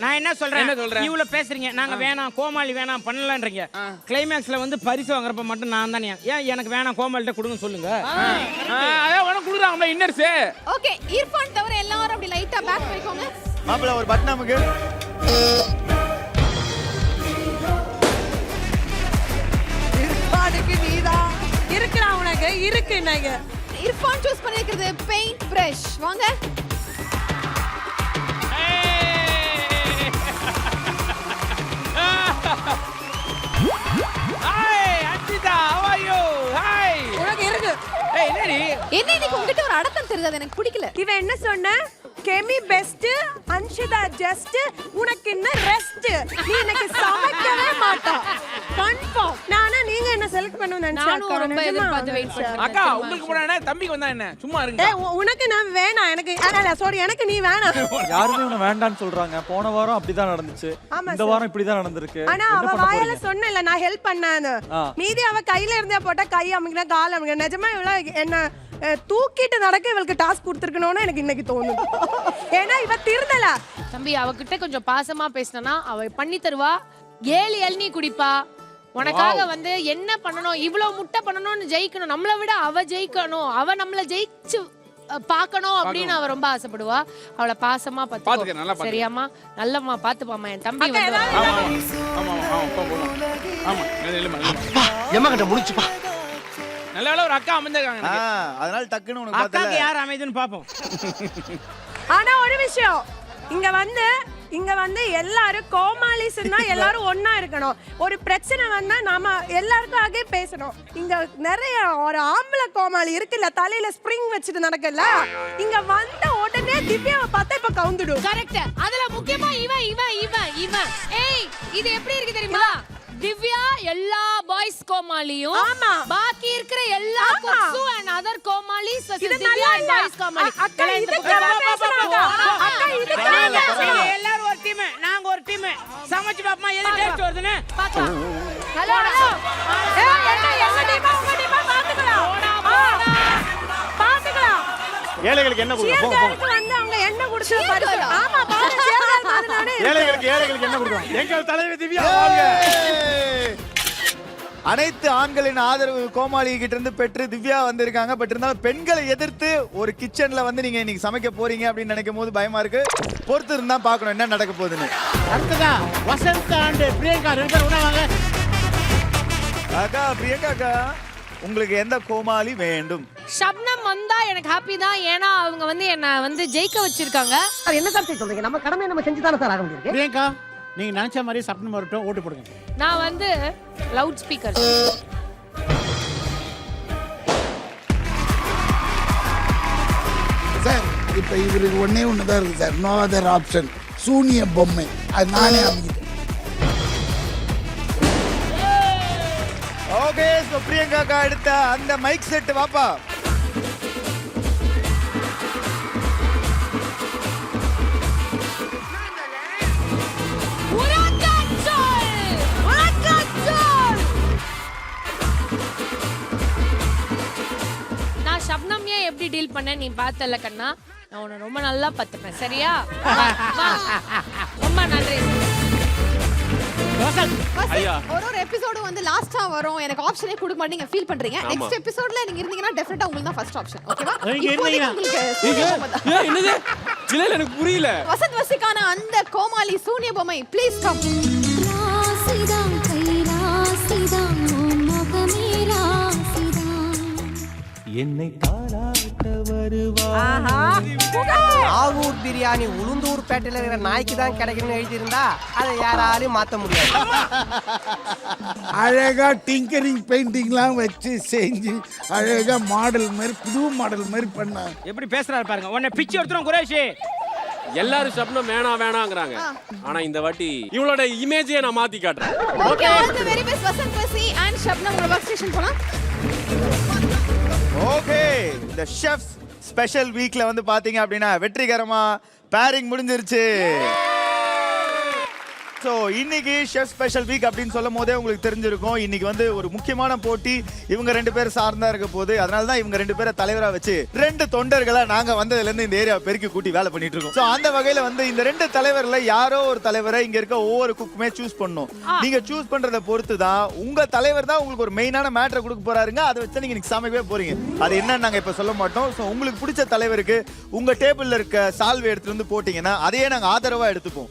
நான் என்ன சொல்றேன்? என்ன சொல்ற? இவ்வளவு பேசுறீங்க. நாங்க வேணாம் கோமாளி வேணாம் பண்ணலன்றீங்க. கிளைமேக்ஸ்ல வந்து பரிசு வாங்குறப்ப மட்டும் நான் தானே. ஏன் எனக்கு வேணாம் கோமாளிட்ட கொடுங்க சொல்லுங்க. அதான் உனக்கு கொடுக்குறாங்களா இன்னர்ஸு. ஓகே இர்ஃபான் தவிர எல்லாரும் அப்படி லைட்டா பேக் வைக்கோங்க. மாப்பிள்ள ஒரு பட்டன் நமக்கு இருப்பானுக்கு நீதான். இருக்குடா உனக்கு இருக்கு நாங்க இர்ஃபான் சூஸ் பண்ணிருக்கிறது பெயிண்ட் பிரஷ் வாங்க. என்னடி என்ன இன்னைக்கு உங்ககிட்ட ஒரு அடக்கம் தெரியுது எனக்கு பிடிக்கல இவன் என்ன சொன்ன கெமி பெஸ்ட் அன்ஷிதா ஜஸ்ட் உனக்கு என்ன ரெஸ்ட் நீ எனக்கு சமைக்கவே மாட்டா. கன்ஃபார்ம் நானா நீங்க என்ன செலக்ட் நானும் அக்கா. ரொம்ப எதிர்பார்த்து நினைச்சேன். பண்ணேன். அக்கா உங்களுக்கு போனா என்ன? தம்பிக்கு வந்தா என்ன? சும்மா இருங்க. உனக்கு நான் வேணாம் எனக்கு அல்ல சாரி எனக்கு நீ வேணாம். யாருமே உன்னை வேண்டான்னு சொல்றாங்க. போன வாரம் அப்படிதான் நடந்துச்சு. ஆமா இந்த. வாரம் இப்படிதான் நடந்திருக்கு. ஆனா அவ வாயில போறீங்க? சொன்னல நான் ஹெல்ப் பண்ணான்னு. ஆ. மீதி அவ கையில இருந்தே போட்டா கை அமுக்கினா கால் அமுக்கினா. நிஜமா இவ்வளவு என்ன தூக்கிட்டு நடக்க இவளுக்கு டாஸ்க் கொடுத்துருக்கணும்னு எனக்கு இன்னைக்கு தோணுது. ஏன்னா இவ திருந்தல. தம்பி அவகிட்ட கொஞ்சம் பாசமா பேசினா அவ பண்ணி தருவா. ஏழு இளநீ குடிப்பா. உனக்காக வந்து என்ன பண்ணணும்? இவ்வளவு முட்டை பண்ணணும்னு ஜெயிக்கணும். நம்மளை விட அவ ஜெயிக்கணும். அவ நம்மள ஜெயிச்சு பார்க்கணும் அப்படின்னு அவ ரொம்ப ஆசைப்படுவா. அவளை பாசமா பாத்துக்க. சரியாம்மா? நல்லம்மா பாத்துப்பாம்மா என் தம்பி வந்து ஆமா ஆமா ஆமா ஆமா போ, போ, போ. ஆமா நல்ல இல்ல, நல்ல. வேளை ஒரு அக்கா எனக்கு. அதனால டக்குன்னு உனக்கு அக்காக்கு யார் அமைதுன்னு பாப்போம். ஆனா ஒரு விஷயம். இங்க வந்து இங்க வந்து எல்லாரும் கோமாளிஸ்னா எல்லாரும் ஒண்ணா இருக்கணும். ஒரு பிரச்சனை வந்தா நாம எல்லாருக்காக பேசணும். இங்க நிறைய ஒரு ஆம்பளை கோமாளி இருக்குல்ல தலையில ஸ்ப்ரிங் வச்சுட்டு நடக்கல. இங்க வந்த உடனே திவ்யாவை பார்த்தா இப்ப கவுந்துடும். கரெக்ட் அதுல முக்கியமா இவன் இவன் இவன் இவன். ஏய் இது எப்படி இருக்கு தெரியுமா? எல்லா பாய்ஸ் கோமாளியும் ஆமா. பாக்கி இருக்கிற எல்லா. குட்ஸு அண்ட் அதர் கோமாளிஸ் இது நல்லா அண்ட் இல்ல. பாய்ஸ் கோமாளி அக்கா, இதுக்கு பேசுறாங்க. அக்கா, இதுக்கு. எல்லாரும் ஒரு டீம் நாங்க ஒரு டீம் சமைச்சு பாப்போமா? எது டேஸ்ட் வருதுன்னு? பாக்கலாம். ஹலோ ஹலோ ஏய், என்ன, எங்க ஆ, உங்க ஆ, பாத்துக்கலாம். பாத்துக்கலாம். ஏழைகளுக்கு என்ன கொடுக்கும் போங்க, வந்து அவங்க என்ன குடிச்சு பரிசு- ஆமா, பாரு, சீர்காழி மாதிரி நானே இருக்கேன். ஏழைகளுக்கு ஏழைகளுக்கு என்ன கொடுக்கும் எங்கள் தலைவர் திவ்யா ஏய்! அனைத்து ஆண்களின் ஆதரவு கோமாளி கிட்ட இருந்து பெற்று திவ்யா வந்திருக்காங்க. பட் இருந்தாலும் பெண்களை எதிர்த்து ஒரு கிச்சன்ல வந்து நீங்க இன்னைக்கு சமைக்க போறீங்க அப்படின்னு நினைக்கும் போது பயமா இருக்கு. பொறுத்து இருந்தா பார்க்கணும் என்ன நடக்க போகுதுன்னு. அடுத்ததா வசந்த் அண்ட் பிரியங்கா ரெண்டு பேரும் உணவாங்க அக்கா பிரியங்கா அக்கா உங்களுக்கு எந்த கோமாளி வேண்டும்? ஷப்னம் வந்தா எனக்கு ஹாப்பி தான். ஏன்னா அவங்க வந்து என்ன வந்து ஜெயிக்க வச்சிருக்காங்க. என்ன சார் சொல்றீங்க? நம்ம கடமை நம்ம செஞ்சு தானே சார் ஆக முடியும் பிரியங்கா நீங்க நினைச்ச மாதிரி சப்னம் வரட்டும் ஓட்டு போடுங்க. நான் வந்து லவுட் ஸ்பீக்கர் சார் இப்போ இவருக்கு ஒண்ணே ஒன்று தான் இருக்குது சார் நோ அதர் ஆப்ஷன் சூனிய பொம்மை. அது நானே அமைக்கிட்டேன் ஓகே சோ பிரியங்கா அக்கா எடுத்த அந்த மைக் செட் வாப்பா. பண்ணேன் நீ பார்த்தல கண்ணா. நான் உன்னை ரொம்ப நல்லா பார்த்துப்பேன். சரியா? வா, வா. ரொம்ப நன்றி. ஐயா. ஒரு ஒரு எபிசோடு வந்து லாஸ்டா வரும். எனக்கு ஆப்ஷனே கொடுக்க மாட்டீங்க ஃபீல் பண்றீங்க. நெக்ஸ்ட் எபிசோட்ல நீங்க இருந்தீங்கன்னா டெஃபினட்டா உங்களுக்கு தான் ஃபர்ஸ்ட் ஆப்ஷன் ஓகேவா நீங்க இப்போதைக்கு இருந்தீங்கன்னா. உங்களுக்கு சூனிய பொம்மை தான். ஏன், என்னது? இல்ல இல்ல எனக்கு புரியல. வசந்த் வசிக்கான அந்த கோமாளி சூனிய பொம்மை ப்ளீஸ் கம் ராசிதான் என்னை தாளாட்ட வருவா ஆஹா, புகழ். ஆவூர் பிரியாணி உளுந்தூர் பேட்டையில இருக்கிற நாய்க்கு தான் கிடைக்கணும்னு எழுதியிருந்தா அதை யாராலையும் மாத்த முடியாது. அழகா டிங்கரிங் பெயிண்டிங்லாம் வச்சு செஞ்சு அழகா மாடல் மாதிரி புது மாடல் மாதிரி பண்ண. எப்படி பேசுறாரு பாருங்க. உன்னை பிச்சு எடுத்துரும் குரேஷ். எல்லாரும் ஷப்னம் வேணாம் வேணாங்கிறாங்க. ஆனா இந்த வாட்டி இவளோட இமேஜையே நான் மாத்தி காட்டுறேன். Okay all the very best Vasanth Vasi and Shabnam உங்க ஸ்டேஷன் போலாம். ஓகே இந்த ஷெஃப் ஸ்பெஷல் வீக்ல வந்து பாத்தீங்க அப்படின்னா வெற்றிகரமா பேரிங் முடிஞ்சிருச்சு. சோ இன்னைக்கு ஷெஃப் ஸ்பெஷல் வீக் அப்படின்னு சொல்லும் போதே உங்களுக்கு தெரிஞ்சிருக்கும். இன்னைக்கு வந்து ஒரு முக்கியமான போட்டி. இவங்க ரெண்டு பேர் சார்ந்தா இருக்க போது அதனால தான் இவங்க ரெண்டு பேரை தலைவரா வச்சு ரெண்டு தொண்டர்களை நாங்க வந்ததுல இருந்து இந்த ஏரியா பெருக்கி கூட்டி வேலை பண்ணிட்டு இருக்கோம். சோ அந்த வகையில வந்து இந்த ரெண்டு தலைவர்ல யாரோ ஒரு தலைவரை இங்க இருக்க ஒவ்வொரு குக்குமே சூஸ் பண்ணும். நீங்க சூஸ் பண்றதை பொறுத்து தான் உங்க தலைவர் தான் உங்களுக்கு ஒரு மெயினான மேட்டரை கொடுக்க போறாருங்க. அதை வச்சு நீங்க இன்னைக்கு சமைக்கவே போறீங்க. அது என்னன்னு நாங்க இப்ப சொல்ல மாட்டோம். சோ உங்களுக்கு பிடிச்ச தலைவருக்கு உங்க டேபிள்ல இருக்க சால்வை எடுத்துட்டு வந்து போட்டீங்கன்னா அதையே நாங்க ஆதரவா எடுத்துப்போம்.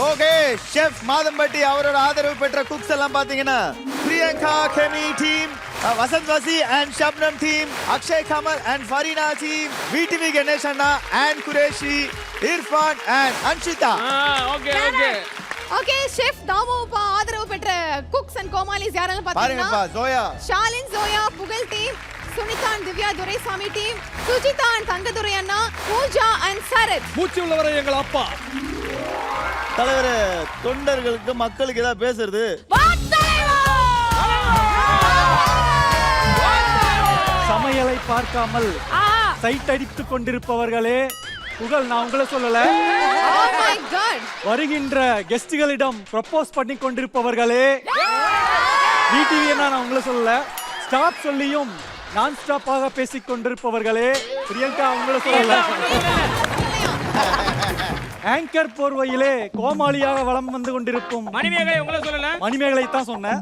ஓகே ஷெஃப் மாதம்பட்டி அவரோட ஆதரவு பெற்ற குக்ஸ் எல்லாம் பாத்தீங்கன்னா பிரியங்கா கெமி team Vasanth Vasi and Shabnam team Akshay Kamal and Fareena team VTV Ganesh anna and Qureshi Irfan and Anshitha. Okay okay. Okay chef தாமோப்பா ஆதரவு பெற்ற குக்ஸ் அண்ட் கோமாலிஸ் யாரெல்லாம் பாருங்கப்பா பாத்தீங்கன்னா Zoya. Shalin Zoya Pugazh team Sunitha and Divya Duraisamy team Sujitha and Thangadurai anna Pooja and Sarath. மூச்சு உள்ளவரை எங்கள் அப்பா. தலைவர் தொண்டர்களுக்கு மக்களுக்கு ஏதாவது பேசுறது? சமையலை பார்க்காமல் சைட் அடித்துக் கொண்டிருப்பவர்களே புகழ் நான் உங்களை சொல்லல. ஓ மை காட் வருகின்ற கெஸ்டுகளிடம் ப்ரப்போஸ் பண்ணி கொண்டிருப்பவர்களே டிடிவி நான் உங்களை சொல்லல. ஸ்டாப் சொல்லியும் நான் ஸ்டாப்பாக பேசிக் கொண்டிருப்பவர்களே பிரியங்கா உங்களை சொல்லல. ஆங்கர் போர்வையிலே கோமாளியாக வளம் வந்து கொண்டிருக்கும் மணிமேகலை உங்களை சொல்லல. மணிமேகலை தான் சொன்னேன்.